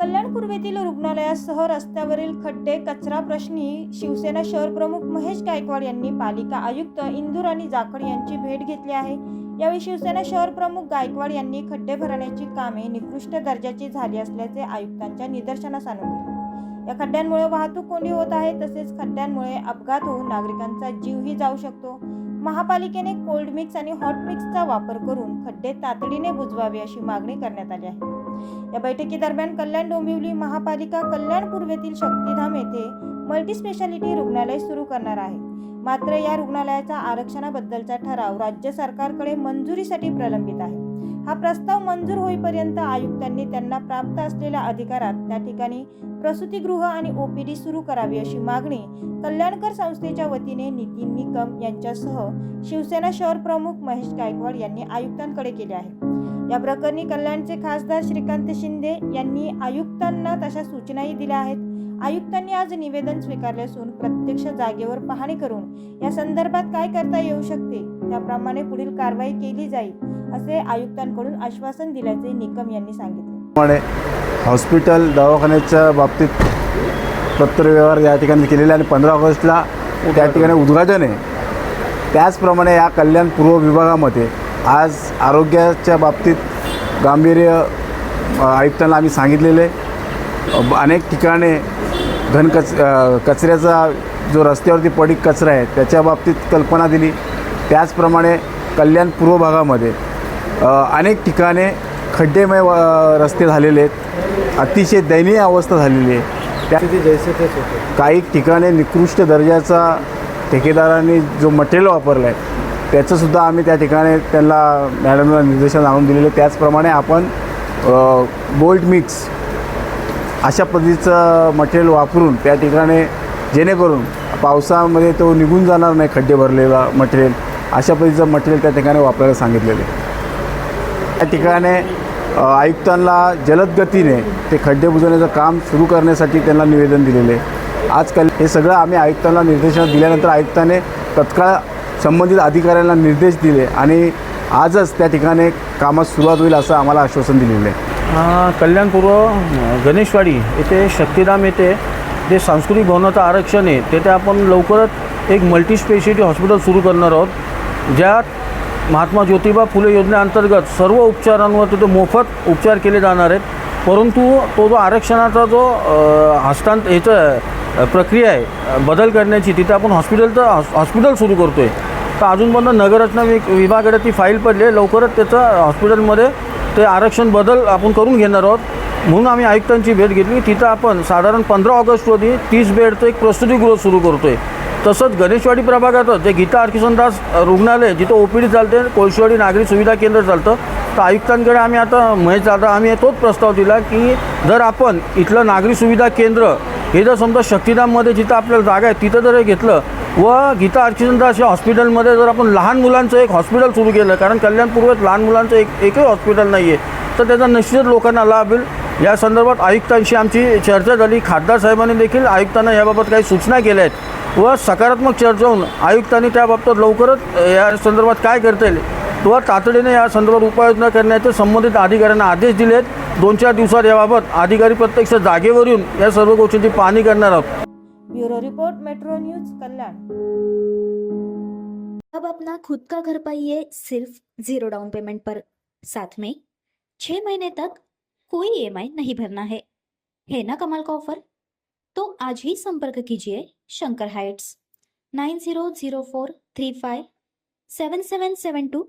कल्याण पूर्वेतील रुग्णालयासह रस्त्यावरील खड्डे कचरा प्रश्नी शिवसेना शहर प्रमुख महेश गायकवाड यांनी पालिका आयुक्त इंदूर आणि जाखड यांची भेट घेतली आहे. यावेळी शिवसेना शहर प्रमुख गायकवाड यांनी खड्डे भरण्याची कामे निकृष्ट दर्जाची झाली असल्याचे आयुक्तांच्या निदर्शनास आणून दिले या खड्ड्यांमुळे वाहतूक कोंडी होत आहे तसेच खड्ड्यांमुळे अपघात होऊन नागरिकांचा जीवही जाऊ शकतो. महापालिकेने कोल्ड मिक्स आणि हॉट मिक्सचा वापर करून खड्डे तातडीने बुजवावे अशी मागणी करण्यात आली आहे. या बैठकीदरम्यान कल्याण डोंबिवली महापालिका कल्याण पूर्वेतील शक्तिधाम येथे मल्टी स्पेशालिटी रुग्णालय सुरू करणार आहे. मात्र या रुग्णालयाचा आरक्षणाबद्दलचा ठराव राज्य सरकारकडे मंजुरीसाठी प्रलंबित आहे. हा प्रस्ताव मंजूर होईपर्यंत आयुक्तांनी त्यांना प्राप्त असलेल्या अधिकारात त्या ठिकाणी प्रसूतीगृह आणि ओपीडी सुरू करावी अशी मागणी कल्याणकर संस्थेच्या वतीने नितीन निकम यांच्यासह शिवसेना शहर प्रमुख महेश गायकवाड यांनी आयुक्तांकडे केली आहे. या प्रकरणी कल्याणचे खासदार श्रीकांत शिंदे यांनी आयुक्तांना तशा सूचनाही दिल्या आहेत. आयुक्तांनी आज निवेदन स्वीकारले असून प्रत्यक्ष जागेवर पाहणी करून या संदर्भात काय करता येऊ शकते त्याप्रमाणे पुढील कारवाई केली जाईल असे आयुक्तांकडून आश्वासन दिल्याचे निकम यांनी सांगितले. हॉस्पिटल दवाखान्याच्या बाबतीत पत्रव्यवहार या ठिकाणी केलेले आणि पंधरा ऑगस्टला त्या ठिकाणी उद्घाटन आहे. त्याचप्रमाणे या कल्याण पूर्व विभागामध्ये आज आरोग्याच्या बाबतीत गांभीर्य आयुक्तांना आम्ही सांगितलेले. अनेक ठिकाणी घनकच कचऱ्याचा जो रस्त्यावरती पडीक कचरा आहे त्याच्या बाबतीत कल्पना दिली. त्याचप्रमाणे कल्याण पूर्व भागामध्ये अनेक ठिकाणी खड्डेमय रस्ते झालेले आहेत. अतिशय दयनीय अवस्था झालेली आहे. त्या काही ठिकाणी निकृष्ट दर्जाचा ठेकेदारांनी जो मटेरियल वापरलं आहे त्याचंसुद्धा आम्ही त्या ठिकाणी त्यांना मॅडमला निर्देशन आणून दिलेले. त्याचप्रमाणे आपण बोल्ट मिक्स अशा पद्धतीचं मटेरियल वापरून त्या ठिकाणी जेणेकरून पावसामध्ये तो निघून जाणार नाही खड्डे भरलेला मटेरियल अशा पद्धतीचं मटेरियल त्या ठिकाणी वापरायला सांगितलेलं. आहे त्या ठिकाणी आयुक्तांना जलद गतीने ते खड्डे बुजवण्याचं काम सुरू करण्यासाठी त्यांना निवेदन दिलेले. आहे आजकाल हे सगळं आम्ही आयुक्तांना निर्देशन दिल्यानंतर आयुक्ताने तत्काळ संबंधित अधिकाऱ्यांना निर्देश दिले आणि आजच त्या ठिकाणी कामास सुरुवात होईल असं आम्हाला आश्वासन दिलेलं आहे. कल्याणपूर्व गणेशवाडी येथे शक्तिधाम येथे जे सांस्कृतिक भवनाचं आरक्षण आहे तेथे आपण लवकरच एक मल्टीस्पेशालिटी हॉस्पिटल सुरू करणार आहोत ज्यात महात्मा ज्योतिबा फुले योजनेअंतर्गत सर्व उपचारांवर तिथे मोफत उपचार केले जाणार आहेत. परंतु तो जो आरक्षणाचा जो हस्तांत याचं प्रक्रिया आहे. बदल करण्याची. तिथे आपण हॉस्पिटल तर हॉस्पिटल सुरू करतो आहे तर अजूनपर्यंत नगररचना वि विभागाकडे ती फाईल पडली आहे लवकरच त्याचं हॉस्पिटलमध्ये ते आरक्षण बदल आपण करून घेणार आहोत. म्हणून आम्ही आयुक्तांची भेट घेतली. तिथं आपण साधारण पंधरा ऑगस्ट रोजी तीस बेडचं एक प्रसूतीगृह सुरू करतो आहे तसंच गणेशवाडी प्रभागातच जे गीता अर्किसनदास रुग्णालय जिथं ओ पी डी चालते कोळशेवाडी नागरी सुविधा केंद्र चालतं. तर आयुक्तांकडे आम्ही आता महेश दादा आम्ही तोच प्रस्ताव दिला की जर आपण इथलं नागरी सुविधा केंद्र हे जर समजा शक्तिधाममध्ये जिथं आपल्याला जागा आहे तिथं जर हे घेतलं व गीता अर्किसनदास या हॉस्पिटलमध्ये जर आपण लहान मुलांचं एक हॉस्पिटल सुरू केलं कारण कल्याणपूर्वेत लहान मुलांचं एक एकही हॉस्पिटल नाही आहे तर त्याचा निश्चित लोकांना लाभ होईल. या संदर्भात आयुक्तांशी आमची चर्चा झाली. खासदार साहेबांनी देखील आयुक्तांना याबाबत काही सूचना केल्या आहेत. व सकारात्मक चर्चा होऊन आयुक्तांनी त्याबाबत लवकरच या संदर्भात काय करता येईल व तातडीने या संदर्भात उपाययोजना करण्याचे संबंधित अधिकाऱ्यांना आदेश दिले आहेत दोन चार दिवसात याबाबत अधिकारी प्रत्यक्ष जागेवर येऊन या सर्व गोष्टींची पाहणी करणार आहोत. Bureau report metro news Kalyan. अब अपना खुद का घर पाइए सिर्फ़ ज़ीरो डाउन पेमेंट पर। साथ में छह महीने तक कोई ईएमआई नहीं भरना है। है ना कमाल का ऑफ़र तो आज ही संपर्क कीजिए Shankar heights. Nine zero zero four three five seven seven seven two